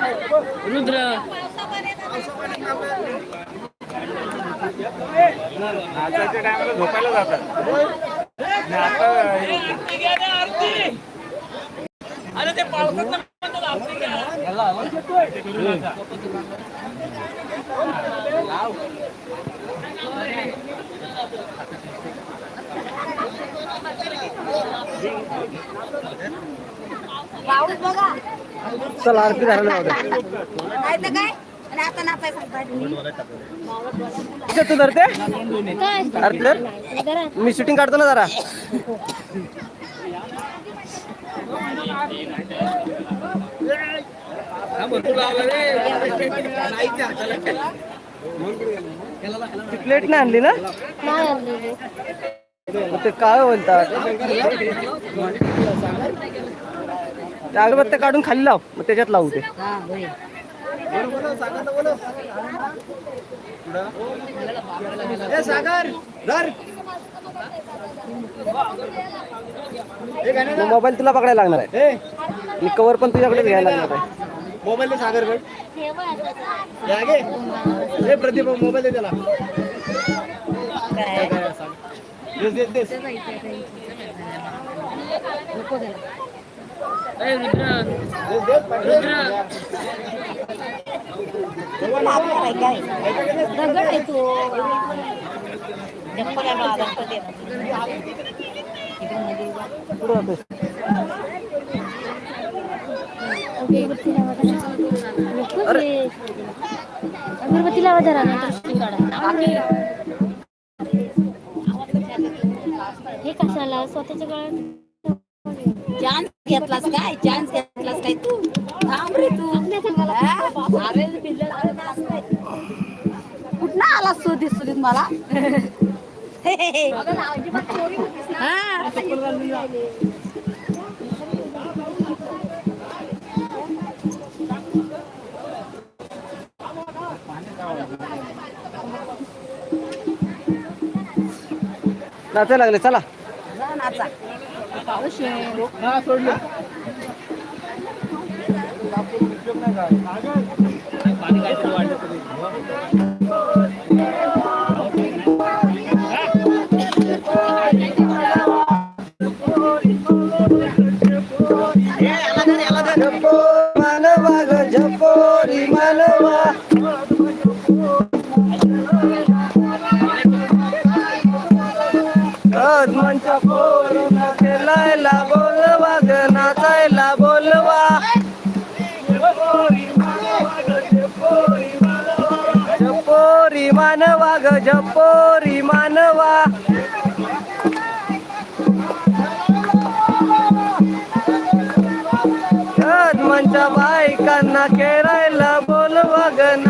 दोन नाचायच्या टायमाला झोपायला जातात चल आरती आता नाचायचं तू धरते? आरती धर. मी शूटिंग काढतो ना जरा. ती प्लेट नाही आणली ना? ते काय बोलतात ते अगरबत्त्या काढून खाली लाव मग त्याच्यात लावू ते. मग मोबाईल तुला पकडायला लागणार आहे. आणि कवर पण तुझ्याकडे घ्यायला लागणार आहे. मोबाईल सागर हे प्रदीप मोबाईल दे त्याला. चप्पल आहे माझा, अगरबत्ती लावा जरा हे कशाला स्वतःच्या गळ्यात घेतलास काय चान्स घेतलास काय तू थांब रे तू? अरे कुठं आला सुधीत सुधीत मला. नाचायला लागले चला नाचा. जपो मानवा मानवा जपोरी मानवा. बायकांना खेळायला बोलवा गण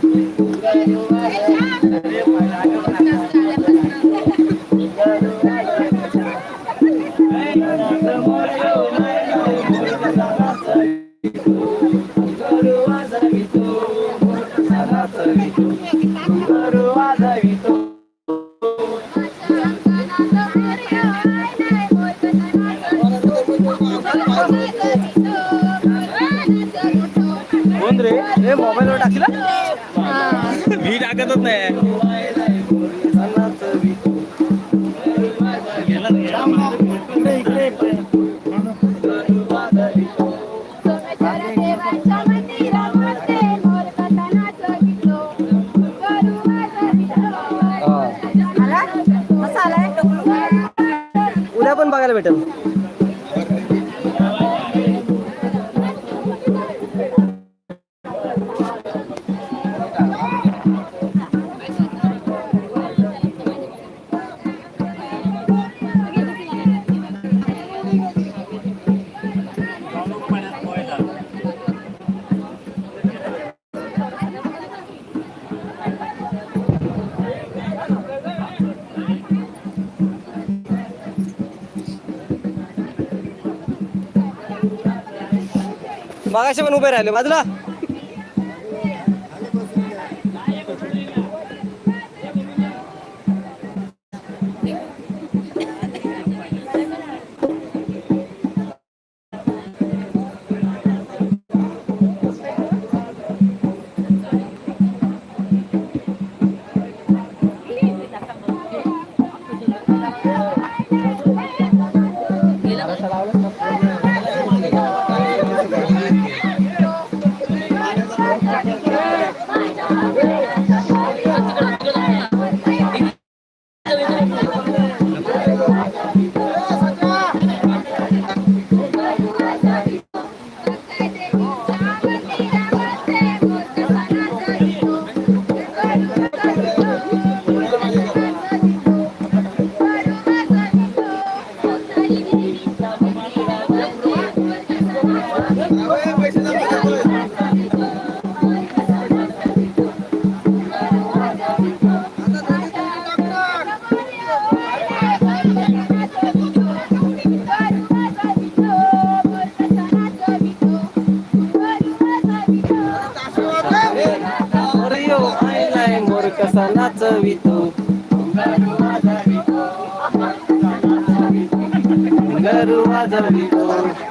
मी टाकतच नाही उद्या पण बघायला भेटेल. मागाशी पण उभे राहिले. बाजूला. कसा नाचवितो गरुवा वाजवितो